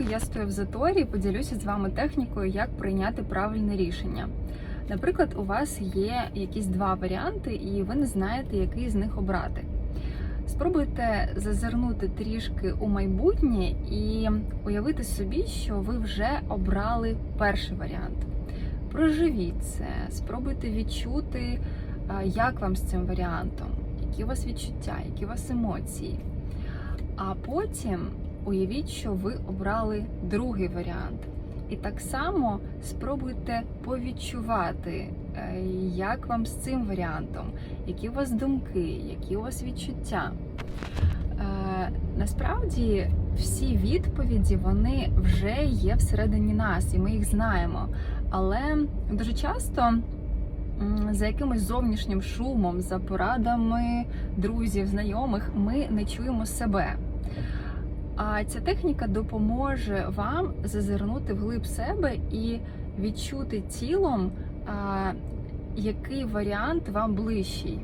Поки я стою в заторі, поділюся з вами технікою, як прийняти правильне рішення. Наприклад, у вас є якісь два варіанти, і ви не знаєте, який з них обрати. Спробуйте зазирнути трішки у майбутнє і уявити собі, що ви вже обрали перший варіант. Проживіть це, спробуйте відчути, як вам з цим варіантом, які у вас відчуття, які у вас емоції. А потім уявіть, що ви обрали другий варіант. І так само спробуйте повідчувати, е, як вам з цим варіантом, які у вас думки, які у вас відчуття. Е, Насправді всі відповіді вони вже є всередині нас, і ми їх знаємо. Але дуже часто за якимось зовнішнім шумом, за порадами друзів, знайомих, ми не чуємо себе. А ця техніка допоможе вам зазирнути вглиб себе і відчути тілом, який варіант вам ближчий.